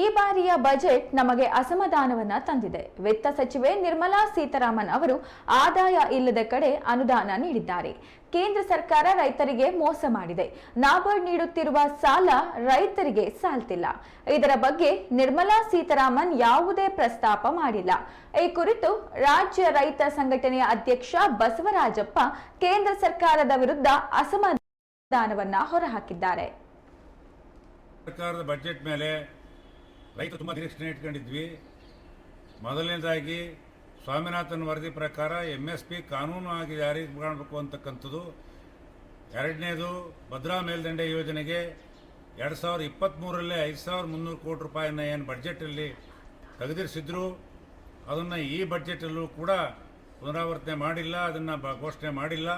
ಈ ಬಾರಿಯ ಬಜೆಟ್ ನಮಗೆ ಅಸಮಾಧಾನವನ್ನ ತಂದಿದೆ. ವಿತ್ತ ಸಚಿವೆ ನಿರ್ಮಲಾ ಸೀತಾರಾಮನ್ ಅವರು ಆದಾಯ ಇಲ್ಲದ ಕಡೆ ಅನುದಾನ ನೀಡಿದ್ದಾರೆ. ಕೇಂದ್ರ ಸರ್ಕಾರ ರೈತರಿಗೆ ಮೋಸ ಮಾಡಿದೆ. ನಾಬಾರ್ಡ್ ನೀಡುತ್ತಿರುವ ಸಾಲ ರೈತರಿಗೆ ಸಾಲ್ತಿಲ್ಲ. ಇದರ ಬಗ್ಗೆ ನಿರ್ಮಲಾ ಸೀತಾರಾಮನ್ ಯಾವುದೇ ಪ್ರಸ್ತಾಪ ಮಾಡಿಲ್ಲ. ಈ ಕುರಿತು ರಾಜ್ಯ ರೈತ ಸಂಘಟನೆಯ ಅಧ್ಯಕ್ಷ ಬಸವರಾಜಪ್ಪ ಕೇಂದ್ರ ಸರ್ಕಾರದ ವಿರುದ್ಧ ಅಸಮಾಧಾನವನ್ನ ಹೊರಹಾಕಿದ್ದಾರೆ. ಸರ್ಕಾರದ ಬಜೆಟ್ ಮೇಲೆ ರೈತರು ತುಂಬ ನಿರೀಕ್ಷಣೆ ಇಟ್ಕೊಂಡಿದ್ವಿ. ಮೊದಲನೇದಾಗಿ ಸ್ವಾಮಿನಾಥನ್ ವರದಿ ಪ್ರಕಾರ ಎಂ ಎಸ್ ಪಿ ಕಾನೂನು ಆಗಿ ಜಾರಿಗೆ ಮಾಡಬೇಕು ಅಂತಕ್ಕಂಥದ್ದು. ಎರಡನೇದು ಭದ್ರಾ ಮೇಲ್ದಂಡೆ ಯೋಜನೆಗೆ ಎರಡು ಸಾವಿರ ಇಪ್ಪತ್ತ್ಮೂರಲ್ಲೇ ಐದು ಸಾವಿರದ ಮುನ್ನೂರು ಕೋಟಿ ರೂಪಾಯಿನ ಏನು ಬಡ್ಜೆಟಲ್ಲಿ ತೆಗೆದಿರಿಸಿದ್ರು. ಅದನ್ನು ಈ ಬಡ್ಜೆಟಲ್ಲೂ ಕೂಡ ಪುನರಾವರ್ತನೆ ಮಾಡಿಲ್ಲ, ಅದನ್ನು ಬ ಘೋಷಣೆ ಮಾಡಿಲ್ಲ.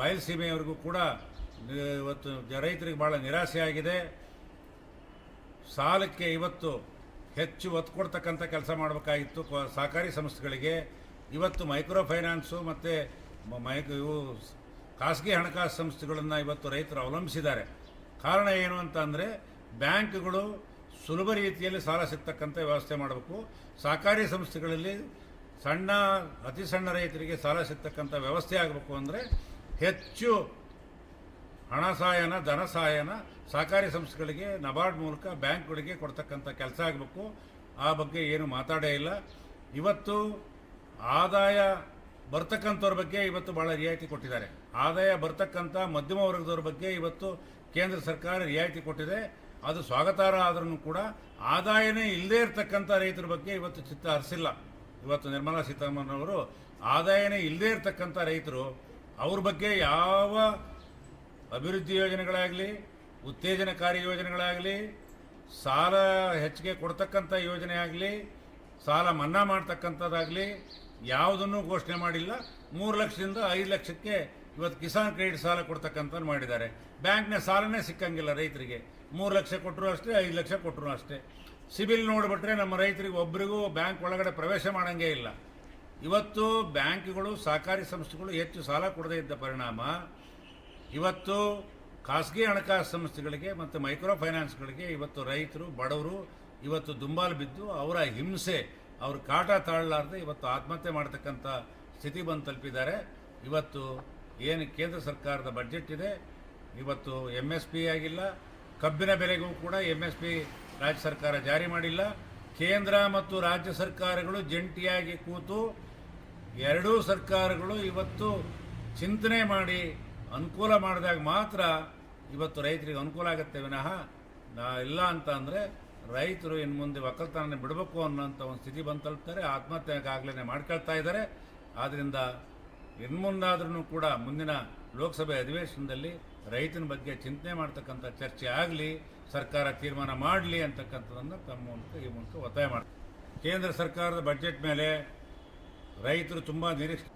ಬಯಲುಸೀಮೆಯವರೆಗೂ ಕೂಡ ಇವತ್ತು ರೈತರಿಗೆ ಭಾಳ ನಿರಾಸೆಯಾಗಿದೆ. ಸಾಲಕ್ಕೆ ಇವತ್ತು ಹೆಚ್ಚು ಒತ್ತು ಕೊಡ್ತಕ್ಕಂಥ ಕೆಲಸ ಮಾಡಬೇಕಾಗಿತ್ತು. ಸಹಕಾರಿ ಸಂಸ್ಥೆಗಳಿಗೆ ಇವತ್ತು ಮೈಕ್ರೋ ಫೈನಾನ್ಸು ಮತ್ತು ಮೈಕ್, ಇವು ಖಾಸಗಿ ಹಣಕಾಸು ಸಂಸ್ಥೆಗಳನ್ನು ಇವತ್ತು ರೈತರು ಅವಲಂಬಿಸಿದ್ದಾರೆ. ಕಾರಣ ಏನು ಅಂತ ಅಂದರೆ ಬ್ಯಾಂಕ್ಗಳು ಸುಲಭ ರೀತಿಯಲ್ಲಿ ಸಾಲ ಸಿಗ್ತಕ್ಕಂಥ ವ್ಯವಸ್ಥೆ ಮಾಡಬೇಕು. ಸಹಕಾರಿ ಸಂಸ್ಥೆಗಳಲ್ಲಿ ಸಣ್ಣ, ಅತಿ ಸಣ್ಣ ರೈತರಿಗೆ ಸಾಲ ಸಿಗ್ತಕ್ಕಂಥ ವ್ಯವಸ್ಥೆ ಆಗಬೇಕು ಅಂದರೆ ಹೆಚ್ಚು ಹಣ ಸಹಾಯನ ಧನ ಸಹಾಯನ ಸಹಕಾರಿ ಸಂಸ್ಥೆಗಳಿಗೆ, ನಬಾರ್ಡ್ ಮೂಲಕ ಬ್ಯಾಂಕ್ಗಳಿಗೆ ಕೊಡ್ತಕ್ಕಂಥ ಕೆಲಸ ಆಗಬೇಕು. ಆ ಬಗ್ಗೆ ಏನು ಮಾತಾಡೇ ಇಲ್ಲ. ಇವತ್ತು ಆದಾಯ ಬರ್ತಕ್ಕಂಥವ್ರ ಬಗ್ಗೆ ಇವತ್ತು ಭಾಳ ರಿಯಾಯಿತಿ ಕೊಟ್ಟಿದ್ದಾರೆ. ಆದಾಯ ಬರ್ತಕ್ಕಂಥ ಮಧ್ಯಮ ವರ್ಗದವ್ರ ಬಗ್ಗೆ ಇವತ್ತು ಕೇಂದ್ರ ಸರ್ಕಾರ ರಿಯಾಯಿತಿ ಕೊಟ್ಟಿದೆ. ಅದು ಸ್ವಾಗತಾರ್ಹ ಆದ್ರೂ ಕೂಡ ಆದಾಯನೇ ಇಲ್ಲದೇ ಇರತಕ್ಕಂಥ ರೈತರ ಬಗ್ಗೆ ಇವತ್ತು ಚಿತ್ತ ಹರಿಸಿಲ್ಲ. ಇವತ್ತು ನಿರ್ಮಲಾ ಸೀತಾರಾಮನ್ ಅವರು ಆದಾಯನೇ ಇಲ್ಲದೇ ಇರತಕ್ಕಂಥ ರೈತರು, ಅವ್ರ ಬಗ್ಗೆ ಯಾವ ಅಭಿವೃದ್ಧಿ ಯೋಜನೆಗಳಾಗಲಿ, ಉತ್ತೇಜನಕಾರಿ ಯೋಜನೆಗಳಾಗಲಿ, ಸಾಲ ಹೆಚ್ಚಿಗೆ ಕೊಡ್ತಕ್ಕಂಥ ಯೋಜನೆ ಆಗಲಿ, ಸಾಲ ಮನ್ನಾ ಮಾಡ್ತಕ್ಕಂಥದ್ದಾಗಲಿ, ಯಾವುದನ್ನು ಘೋಷಣೆ ಮಾಡಿಲ್ಲ. ಮೂರು ಲಕ್ಷದಿಂದ ಐದು ಲಕ್ಷಕ್ಕೆ ಇವತ್ತು ಕಿಸಾನ್ ಕ್ರೆಡಿಟ್ ಸಾಲ ಕೊಡ್ತಕ್ಕಂಥ ಮಾಡಿದ್ದಾರೆ. ಬ್ಯಾಂಕ್ನ ಸಾಲನೇ ಸಿಕ್ಕಂಗಿಲ್ಲ ರೈತರಿಗೆ. ಮೂರು ಲಕ್ಷ ಕೊಟ್ಟರು ಅಷ್ಟೇ, ಐದು ಲಕ್ಷ ಕೊಟ್ಟರು ಅಷ್ಟೇ. ಸಿಬಿಲ್ ನೋಡಿಬಿಟ್ರೆ ನಮ್ಮ ರೈತರಿಗೆ ಒಬ್ಬರಿಗೂ ಬ್ಯಾಂಕ್ ಒಳಗಡೆ ಪ್ರವೇಶ ಮಾಡಂಗೇ ಇಲ್ಲ. ಇವತ್ತು ಬ್ಯಾಂಕ್ಗಳು, ಸಹಕಾರಿ ಸಂಸ್ಥೆಗಳು ಹೆಚ್ಚು ಸಾಲ ಕೊಡದೇ ಇದ್ದ ಪರಿಣಾಮ ಇವತ್ತು ಖಾಸಗಿ ಹಣಕಾಸು ಸಂಸ್ಥೆಗಳಿಗೆ ಮತ್ತು ಮೈಕ್ರೋ ಫೈನಾನ್ಸ್ಗಳಿಗೆ ಇವತ್ತು ರೈತರು, ಬಡವರು ಇವತ್ತು ದುಂಬಾಲು ಬಿದ್ದು ಅವರ ಹಿಂಸೆ, ಅವ್ರ ಕಾಟ ತಾಳಲಾರ್ದೆ ಇವತ್ತು ಆತ್ಮಹತ್ಯೆ ಮಾಡ್ತಕ್ಕಂಥ ಸ್ಥಿತಿ ಬಂದು ತಲುಪಿದ್ದಾರೆ. ಇವತ್ತು ಏನು ಕೇಂದ್ರ ಸರ್ಕಾರದ ಬಜೆಟ್ ಇದೆ? ಇವತ್ತು ಎಂ ಎಸ್ ಪಿ ಆಗಿಲ್ಲ. ಕಬ್ಬಿನ ಬೆಲೆಗೂ ಕೂಡ ಎಂ ಎಸ್ ಪಿ ರಾಜ್ಯ ಸರ್ಕಾರ ಜಾರಿ ಮಾಡಿಲ್ಲ. ಕೇಂದ್ರ ಮತ್ತು ರಾಜ್ಯ ಸರ್ಕಾರಗಳು ಜಂಟಿಯಾಗಿ ಕೂತು ಎರಡೂ ಸರ್ಕಾರಗಳು ಇವತ್ತು ಚಿಂತನೆ ಮಾಡಿ ಅನುಕೂಲ ಮಾಡಿದಾಗ ಮಾತ್ರ ಇವತ್ತು ರೈತರಿಗೆ ಅನುಕೂಲ ಆಗುತ್ತೆ ವಿನಃ ನಾ ಇಲ್ಲ ಅಂತ ಅಂದರೆ ರೈತರು ಇನ್ನು ಮುಂದೆ ಒಕ್ಕಲ್ತನ ಬಿಡಬೇಕು ಅನ್ನೋಂಥ ಒಂದು ಸ್ಥಿತಿ ಬಂದು ತಲುಪ್ತಾರೆ ಆತ್ಮಹತ್ಯೆಗಾಗಲೇ ಮಾಡ್ಕೊಳ್ತಾ ಇದ್ದಾರೆ. ಆದ್ದರಿಂದ ಇನ್ನು ಮುಂದಾದ್ರೂ ಕೂಡ ಮುಂದಿನ ಲೋಕಸಭೆ ಅಧಿವೇಶನದಲ್ಲಿ ರೈತನ ಬಗ್ಗೆ ಚಿಂತನೆ ಮಾಡ್ತಕ್ಕಂಥ ಚರ್ಚೆ ಆಗಲಿ, ಸರ್ಕಾರ ತೀರ್ಮಾನ ಮಾಡಲಿ ಅಂತಕ್ಕಂಥದ್ದನ್ನು ತಮ್ಮ ಮೂಲಕ ಈ ಮೂಲಕ ಒತ್ತಾಯ ಮಾಡ್ತಾರೆ. ಕೇಂದ್ರ ಸರ್ಕಾರದ ಬಜೆಟ್ ಮೇಲೆ ರೈತರು ತುಂಬ ನಿರೀಕ್ಷೆ